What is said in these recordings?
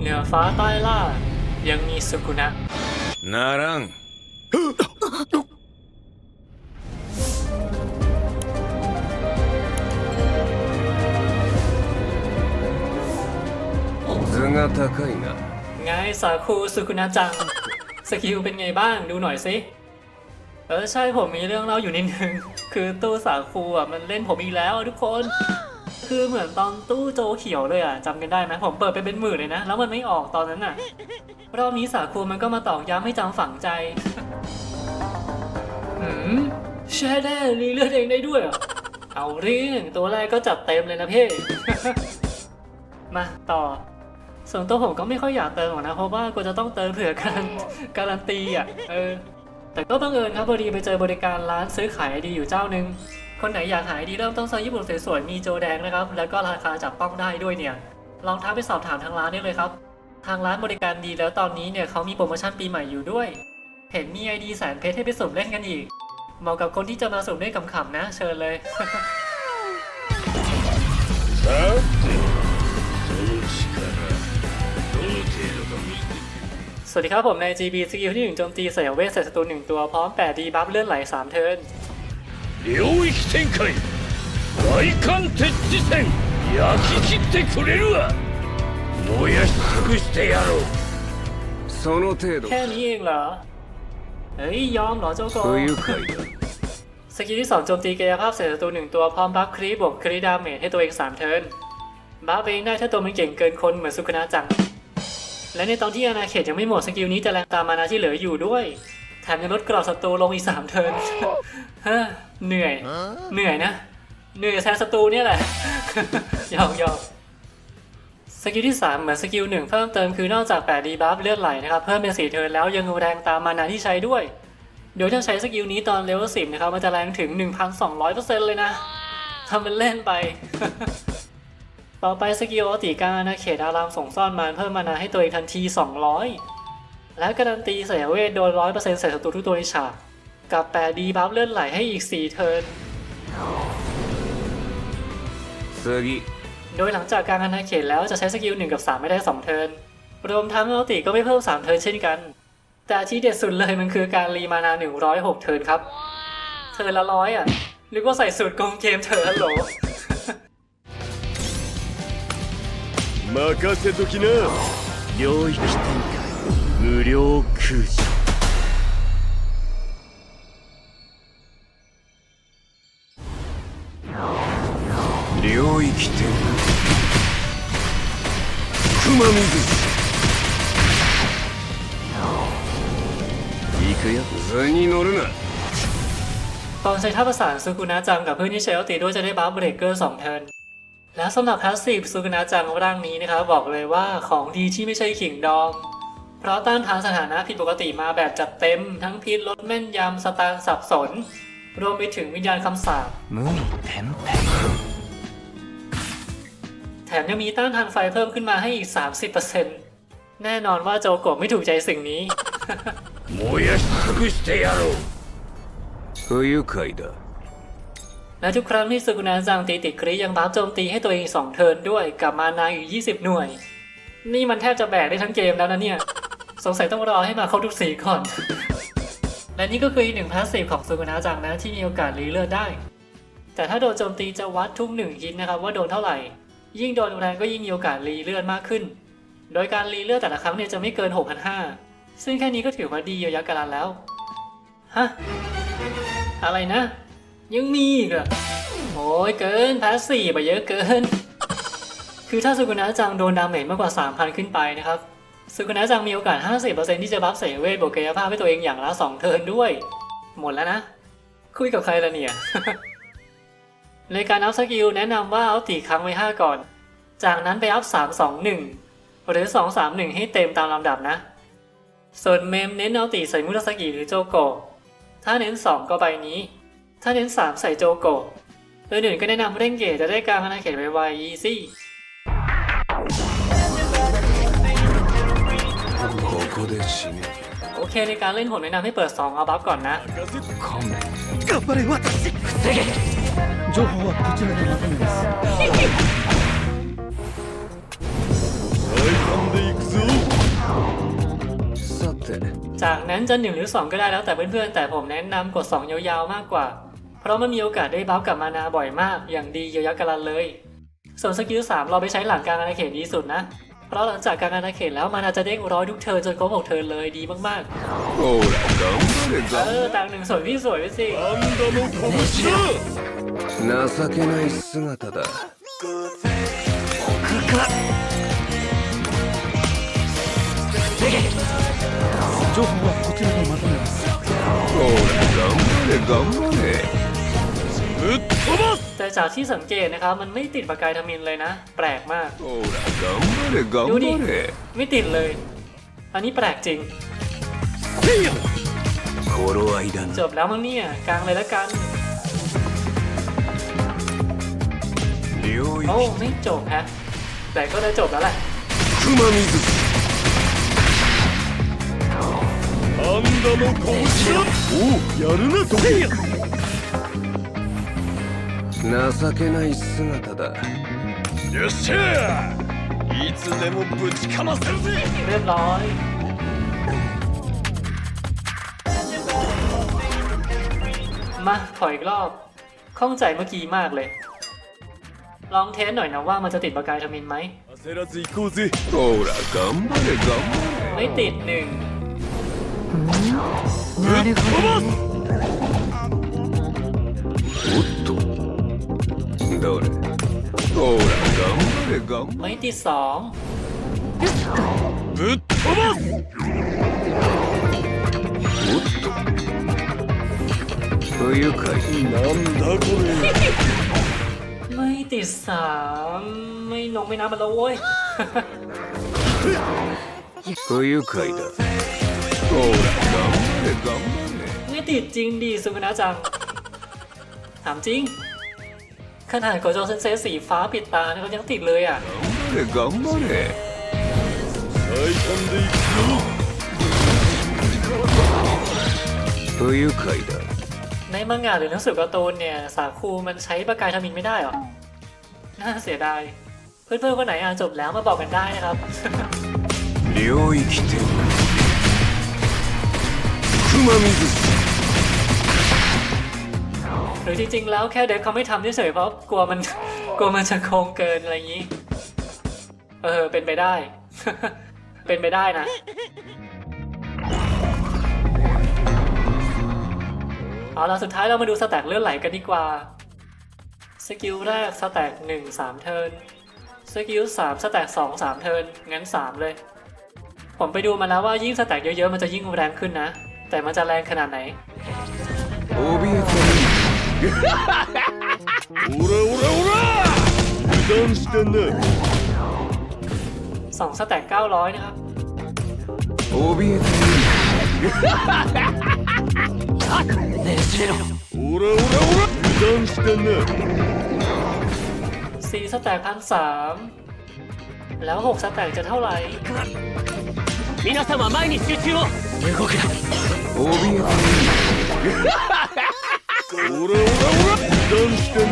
เหนือฟ้าใต้ล่า ยังมีสุกุนะ ならん図が高いな ไงสาคูสุกุนะจัง สกิลเป็นไงบ้างดูหน่อยสิ เออใช่ผมมีเรื่องเล่าอยู่นิดนึง คือตู้สาคูอ่ะมันเล่นผมอีกแล้วอะทุกคน คือเหมือนตอนตู้โจเขียวเลยอะจำกันได้ไหมผมเปิดไปเป็นหมื่นเลยนะ แล้วมันไม่ออกตอนนั้นอะรอบนี้สาคูมันก็มาตอกย้ำให้จำฝังใจหืมแช่ได้รีเลือดเองได้ด้วยเหรอเอาเรื่องตัวแรกก็จัดเต็มเลยนะเพ่มาต่อ ส่วนตัวผมก็ไม่ค่อยอยากเติมหรอกนะ เพราะว่ากูจะต้องเติมเผื่อการการันตีอะเออแต่ก็บังเอิญครับพอดีไปเจอบริการร้านซื้อขายไอดีอยู่เจ้าหนึ่ง คนไหนอยากหายดีเริ่มต้นซอญี่ปุ่นสวยๆมีโจแดงนะครับ แล้วก็ราคาจับต้องได้ด้วยเนี่ย ลองท้าไปสอบถามทางร้านได้เลยครับ ทางร้านบริการดีแล้วตอนนี้เนี่ยเขามีโปรโมชั่นปีใหม่อยู่ด้วย เห็นมีไอดีแสนเพชรให้ไปสุ่มเล่นกันอีก เหมาะกับคนที่จะมาสุ่มเล่นขำๆนะ เชิญเลยสวัสดีครับผมในาย GB สกิลที่1โจมตีเสียเวสใส่ศัตรู1ตัวพร้อม8ดีบัฟเลื่อนไหล3เทิร์น 領域展開大艦鉄磁戦焼き切ってくれるわ燃やし尽くしてやろうその程度 แค่นี้เองเหรอ เฮ้ย ยอมเหรอเจ้าโก 不愉快だ สกิลที่ 2 โจมตีกายภาพใส่ศัตรู1ตัวพร้อมบัฟครีบวกครีดาเมจให้ตัวเอง 3 เทิร์นบัฟเองได้ถ้าตัวมันเก่งเกินคนเหมือนสุคนาจัง และในตอนที่อาณาเขตยังไม่หมดสกิลนี้จะแรงตามมานาที่เหลืออยู่ด้วย แถมยังลดกรอบศัตรูลงอีก3เทิร์นเฮ้อเหนื่อย เหนื่อยนะ เหนื่อยแทนศัตรูเนี่ยแหละยอมยอมสกิลที่ 3 เหมือนสกิล1เพิ่มเติมคือนอกจาก8ดีบัฟเลือดไหลนะครับ เพิ่มเป็น4เทิร์นแล้วยังแรงตามมานาที่ใช้ด้วย เดี๋ยวถ้าใช้สกิลนี้ตอนเลเวล10 นะครับ มันจะแรงถึง 1,200%เลยนะทำเป็นเล่นไป ต่อไปสกิลอติกานะเขตอารามส่งซ่อนมารเพิ่มมานาให้ตัวเองทันที 200 และการันตีเสียเวทโดน 100%ใส่ศัตรูทุกตัวในฉาก กับ8ดีบัฟเลื่อนไหลให้อีก 4 เทิร์น 次 โดยหลังจากการอาณาเขตแล้วจะใช้สกิล1กับ 3 ไม่ได้ 2 เทิร์น รวมทั้งอติก็ไม่เพิ่ม 3 เทิร์นเช่นกัน แต่ที่เด็ดสุดเลยมันคือการรีมานา 106 เทิร์นครับ เทิร์นละร้อยอ่ะหรือว่าใส่สูตรโกงเกมเทิร์นโหล 任せときな領域展開 無料空襲領域展開熊水行くよ図に乗るな ตอนใช้ท่าประสานซูกุนะจังกับเพื่อนที่ใช้อติด้วยจะได้บัฟเบรกเกอร์ 2 เทิร์น และสำหรับพาสซีฟซูกุนะจังร่างนี้นะครับ บอกเลยว่าของดีที่ไม่ใช่ขิงดอง เพราะต้านทานสถานะผิดปกติมาแบบจัดเต็ม ทั้งพิษลดแม่นยำสตางค์สับสน รวมไปถึงวิญญาณคำสาป 無理ペンペン แถมยังมีต้านทานไฟเพิ่มขึ้นมาให้อีก 30%แน่นอนว่าโจโกะไม่ถูกใจสิ่งนี้ 燃やし尽くしてやろう不愉快だ และทุกครั้งที่ซูกุนะจังตีติดคริยังบัฟโจมตีให้ตัวเอง 2 เทิร์นด้วยกับมานาอีก 20 หน่วย นี่มันแทบจะแบกได้ทั้งเกมแล้วนะเนี่ย สงสัยต้องรอให้มาครบทุกสีก่อน และนี่ก็คืออีกหนึ่งพาสซีฟของซูกุนะจังนะที่มีโอกาสรีเลือดได้ แต่ถ้าโดนโจมตีจะวัดทุกหนึ่งฮิตนะครับว่าโดนเท่าไหร่ ยิ่งโดนแรงก็ยิ่งมีโอกาสรีเลือดมากขึ้น โดยการรีเลือดแต่ละครั้งเนี่ยจะไม่เกิน 6,500 ซึ่งแค่นี้ก็ถือว่าดีเยียวยาการันแล้ว ฮะ อะไรนะ ยังมีอีกอะโอ้ยเกินพาสซีฟไปเยอะเกิน คือถ้าสุกุนะจังโดนดาเมจมากกว่า 3,000 ขึ้นไปนะครับ สุกุนะจังมีโอกาส 50%ที่จะบัฟเสเวทบวกกายภาพให้ตัวเองอย่างละ 2 เทิร์นด้วย หมดแล้วนะ คุยกับใครละเนี่ย ในการอัพสกิลแนะนำว่าเอาตีครั้งไว้ 5 ก่อน จากนั้นไปอัพ 3 2 1 หรือ 2 3 1 ให้เต็มตามลำดับนะ ส่วนเมมเน้นเอาตีใส่มุรสกิหรือโจโกะถ้าเน้น 2 ก็ใบนี้ ถ้าเน้น 3 ใส่โจโกะอื่นๆก็แนะนำเร่งเกตจะได้การพนาเขตไวๆ easy คในการเล่นผมแนะนำให้เปิด 2 เอาบัฟก่อนนะจากนั้นจะหนึ่งหรือ 2 ก็ได้แล้วแต่เพื่อนๆแต่ผมแนะนำกด 2 ยาวๆมากกว่า เพราะมันมีโอกาสได้บัฟกับมานาบ่อยมาก อย่างดีเยียวยากันเลย ส่วนสกิล3เราไปใช้หลังการอาณาเขตดีสุดนะ เพราะหลังจากกลางอาณาเขตแล้วมานาจะเด้งร้อยทุกเทิร์นจนครบ6เทิร์นเลยดีมาก ほら頑張れ ๆ เออต่างหนึ่งสวยพี่สวยไปสิ ガンダム拳だ情けない姿だ情報はこちらでまとめますほら頑張れ頑張れぶっ飛ばす แต่จากที่สังเกตนะครับ มันไม่ติดปากกายทมินเลยนะ แปลกมาก ほら頑張れ頑 ดูดิ 張れ ไม่ติดเลย อันนี้แปลกจริง せいや頃合いだ จ な บแล้วมั้งเนี่ย กลางเลยละกัน 領 โอ้ 域 ไม่จบฮะ แต่ก็ได้จบแล้วแหละ 熊水ガンダム拳だおうやるなどせいや 情けない姿だよっしゃいつでもぶちかませるぜ เรียบร้อย มาขออีกรอบ ข้องใจเมื่อกี้มากเลย ลองเทสหน่อยนะว่ามันจะติดปากกายทมินไหม 焦らず行こうぜほら頑張れ頑張 ไม่ติดหนึ่ง ぶっ飛ばすれおっと どれほら頑張れ頑張 ไม่ติดสอง ぶっ飛ばすれおっと不愉快なんだこれ ไม่ติดสามไม่ลงไม่น้ำมันแล้วเว้ย 不愉快だほら頑張れ頑張 ไม่ติดจริงดีสุกนะจัง ถามจริง ขนาดโกโจเซนเซสีฟ้าปิดตาเนี่ยเขายังติดเลยอ่ะ れ頑張れ最短で行くよ不愉快だ ในมังงะหรือหนังสือการ์ตูนเนี่ย สาคูมันใช้ปากกาทมินไม่ได้หรอ น่าเสียดาย เพื่อนๆคนไหนอ่านจบแล้วมาบอกกันได้นะครับ 領域展熊水 หรือจริงๆแล้วแค่เดฟเขาไม่ทำเฉยๆเพราะกลัวมันกลัวมันจะโค้งเกินอะไรอย่างนี้ เออ เป็นไปได้ เป็นไปได้นะเอาละสุดท้ายเรามาดูสแต็กเลื่อนไหลกันดีกว่า สกิลแรกสแต็กหนึ่งสามเทิร์นสกิลสามสแต็กสองสามเทิร์นงั้นสามเลย ผมไปดูมาแล้วว่ายิ่งสแต็กเยอะๆ มันจะยิ่งแรงขึ้นนะ แต่มันจะแรงขนาดไหน オラオラオラ油断してんなสองสแต็กเก้าร้อยนะครับ 怯えてねじれろオラオラオラ油断してんなสี่สแต็กพันสามแล้วหกสแต็กจะเท่าไหร่ 皆様前に集中を動くな怯えてオラ オラオラ油断してんな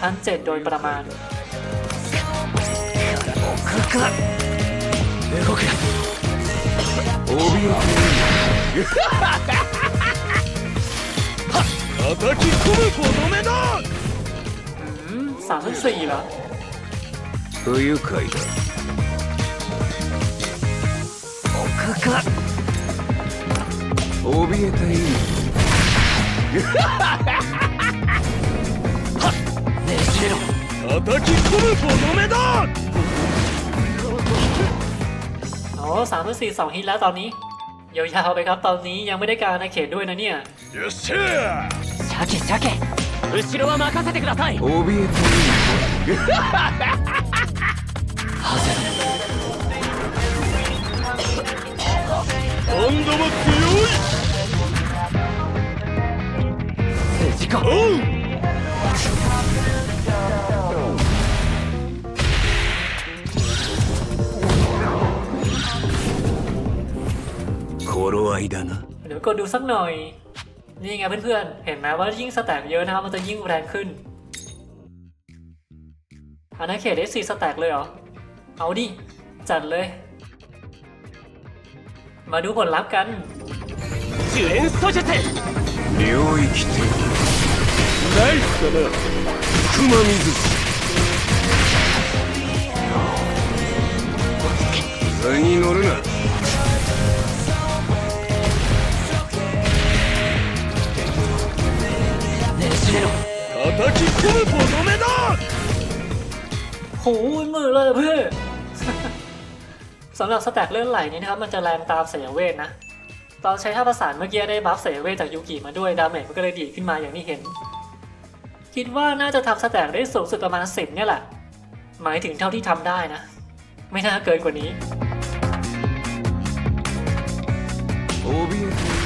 พันเจ็ดโดยประมาณ ここから動くな怯え叩き込むとどめだ อืมสามพันสี่เหรอ て不愉快だここから怯えていい ねじれろ叩き込むとどめだ โอ้สามพันสี่สองฮิตแล้วตอนนี้ยาวๆไปครับตอนนี้ยังไม่ได้การในเขตด้วยนะเนี่ย よっしゃシャケシャケ後ろは任せてください怯えていいハゼ今度も だな เดี๋ยวกดดูสักหน่อย นี่ไงเพื่อนๆ เห็นไหมว่ายิ่งสแต็กเยอะนะครับมันจะยิ่งแรงขึ้นอาณาเขตได้สี่สแต็กเลยเหรอ เอาดิ จัดเลย มาดูผลลัพธ์กัน 主演ソジェテ領域展ナイスだな熊水図に乗るな 叩き込むとどめだ โหมือเลยเพื่อ สำหรับสแต็กเลื่อนไหลนี้นะครับ มันจะแรงตามเสียเวทนะ ตอนใช้ท่าประสานเมื่อกี้ได้บัฟเสียเวทจากยูกิมาด้วย ดาเมจมันก็เลยดีดขึ้นมาอย่างที่เห็น คิดว่าน่าจะทำสแต็กได้สูงสุดประมาณ10เนี่ยแหละ หมายถึงเท่าที่ทำได้นะ ไม่น่าเกินกว่านี้ 怯えて